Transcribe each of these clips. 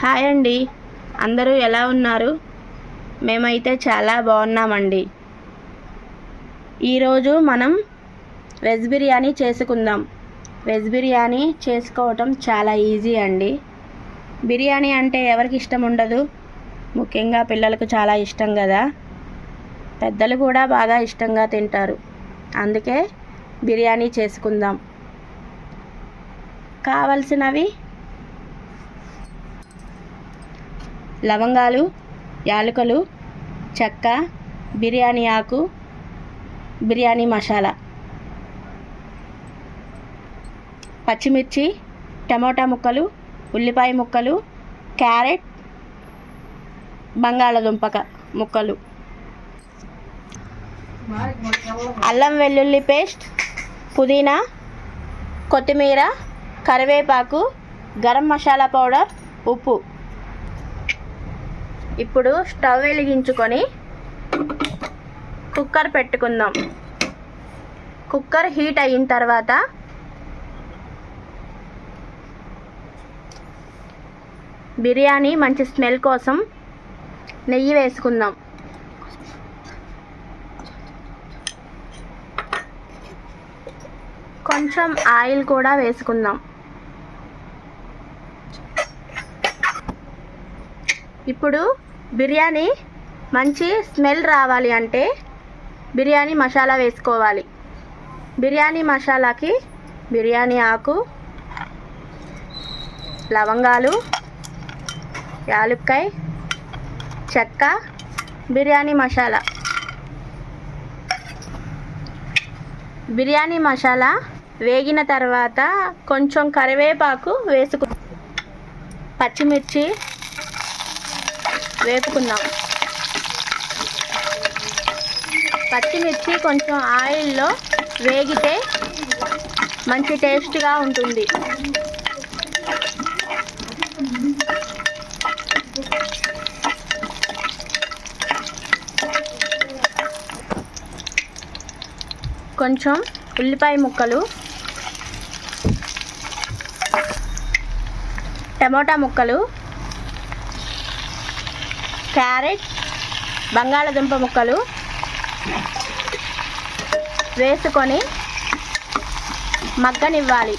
Hi అండి. అందరూ ఎలా ఉన్నారు? మేమైతే చాలా బాగున్నామండి. ఈరోజు మనం వెజ్ బిర్యానీ చేసుకుందాం. వెజ్ బిర్యానీ చేసుకోవటం చాలా ఈజీ అండి. బిర్యానీ అంటే ఎవరికి ఇష్టం ఉండదు. ముఖ్యంగా పిల్లలకు చాలా ఇష్టం కదా. పెద్దలు కూడా బాగా ఇష్టంగా తింటారు. అందుకే బిర్యానీ చేసుకుందాం. కావలసినవి లవంగాలు యాలకులు చెక్క బిర్యానీ ఆకు బిర్యానీ మసాలా. పచ్చిమిర్చి టమోటా ముక్కలు ఉల్లిపాయ ముక్కలు క్యారెట్ బంగాళదుంపక ముక్కలు. అల్లం వెల్లుల్లి పేస్ట్ పుదీనా కొత్తిమీర కరివేపాకు గరం మసాలా పౌడర్ ఉప్పు. ఇప్పుడు స్టవ్ వెలిగించుకొని కుక్కర్ పెట్టుకుందాం. కుక్కర్ హీట్ అయిన తర్వాత బిర్యానీ మంచి స్మెల్ కోసం నెయ్యి వేసుకుందాం. కొంచెం ఆయిల్ కూడా వేసుకుందాం. ఇప్పుడు బిర్యానీ మంచి స్మెల్ రావాలి అంటే బిర్యానీ మసాలా వేసుకోవాలి. బిర్యానీ మసాలాకి బిర్యానీ ఆకు లవంగాలు యాలుక్కాయ చెక్క బిర్యానీ మసాలా. బిర్యానీ మసాలా వేగిన తర్వాత కొంచెం కరివేపాకు వేసుకు పచ్చిమిర్చి వేపుకుందాం పచ్చిమిర్చి కొంచెం ఆయిల్లో వేగితే మంచి టేస్ట్గా ఉంటుంది. కొంచెం ఉల్లిపాయ ముక్కలు టమోటా ముక్కలు క్యారెట్ బంగాళదుంప ముక్కలు వేసుకొని మగ్గనివ్వాలి.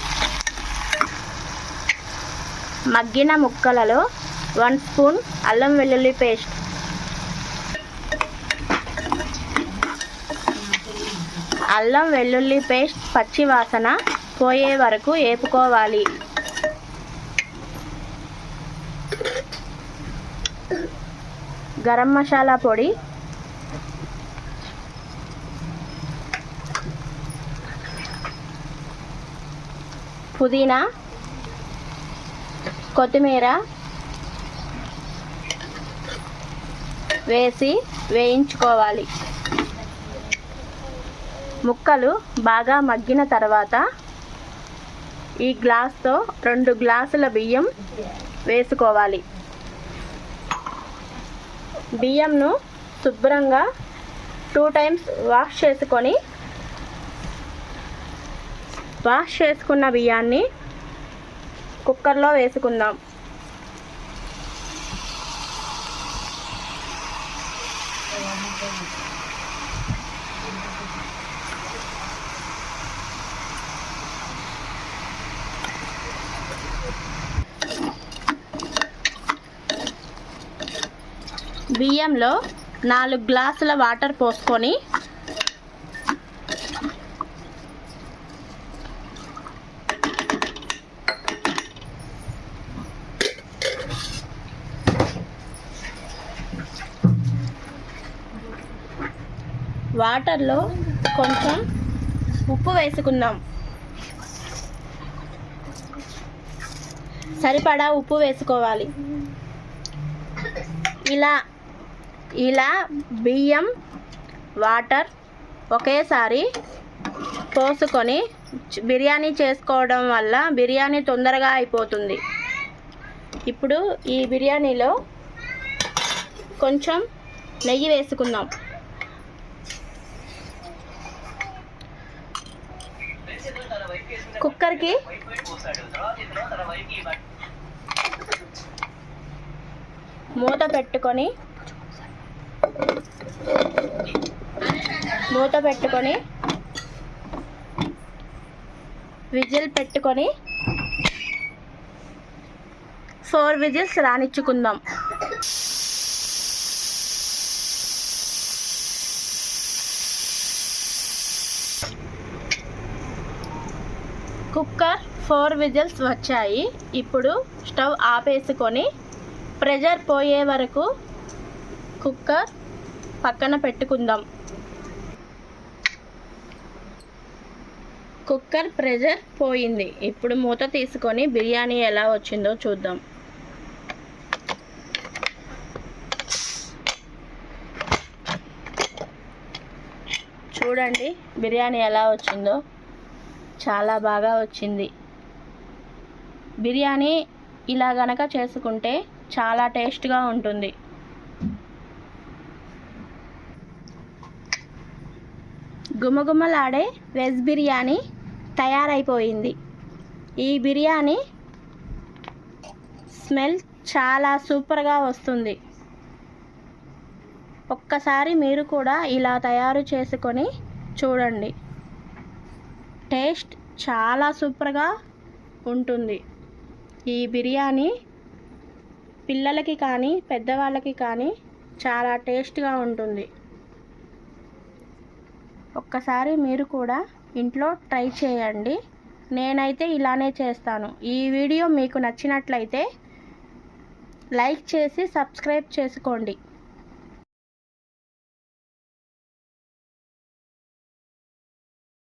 మగ్గిన ముక్కలలో వన్ స్పూన్ అల్లం వెల్లుల్లి పేస్ట్. అల్లం వెల్లుల్లి పేస్ట్ పచ్చి వాసన పోయే వరకు వేపుకోవాలి గరం మసాలా పొడి. పుదీనా. కొత్తిమీర. వేసి వేయించుకోవాలి. ముక్కలు బాగా మగ్గిన తర్వాత ఈ గ్లాస్తో రెండు గ్లాసుల బియ్యం వేసుకోవాలి. బియ్యంను శుభ్రంగా టూ టైమ్స్ వాష్ చేసుకొని వాష్ చేసుకున్న బియ్యాన్ని కుక్కర్లో వేసుకుందాం. బియ్యంలో నాలుగు గ్లాసుల వాటర్ పోసుకొని వాటర్లో కొంచెం ఉప్పు వేసుకుందాం. సరిపడా ఉప్పు వేసుకోవాలి. ఇలా ఇలా బియ్యం వాటర్ ఒకేసారి పోసుకొని బిర్యానీ చేసుకోవడం వల్ల బిర్యానీ తొందరగా అయిపోతుంది. ఇప్పుడు ఈ బిర్యానీలో కొంచెం నెయ్యి వేసుకుందాం. కుక్కర్కి మూత పెట్టుకొని మూత పెట్టుకొని విజిల్ పెట్టుకొని ఫోర్ విజిల్స్ రానిచ్చుకుందాం. కుక్కర్ ఫోర్ విజిల్స్ వచ్చాయి. ఇప్పుడు స్టవ్ ఆపేసుకొని ప్రెషర్ పోయే వరకు కుక్కర్ పక్కన పెట్టుకుందాం. కుక్కర్ ప్రెజర్ పోయింది. ఇప్పుడు మూత తీసుకొని బిర్యానీ ఎలా వచ్చిందో చూద్దాం. చూడండి బిర్యానీ ఎలా వచ్చిందో. చాలా బాగా వచ్చింది. బిర్యానీ ఇలా గనక చేసుకుంటే చాలా టేస్ట్గా ఉంటుంది. గుమగుమలాడే వెజ్ బిర్యానీ తయారైపోయింది. ఈ బిర్యానీ స్మెల్ చాలా సూపర్గా వస్తుంది. ఒక్కసారి మీరు కూడా ఇలా తయారు చేసుకొని చూడండి. టేస్ట్ చాలా సూపర్గా ఉంటుంది. ఈ బిర్యానీ పిల్లలకి కానీ పెద్దవాళ్ళకి కానీ చాలా టేస్ట్గా ఉంటుంది. ఒక్కసారి మీరు కూడా ఇంట్లో ట్రై చేయండి. నేనైతే ఇలానే చేస్తాను. ఈ వీడియో మీకు నచ్చినట్లయితే లైక్ చేసి సబ్స్క్రైబ్ చేసుకోండి.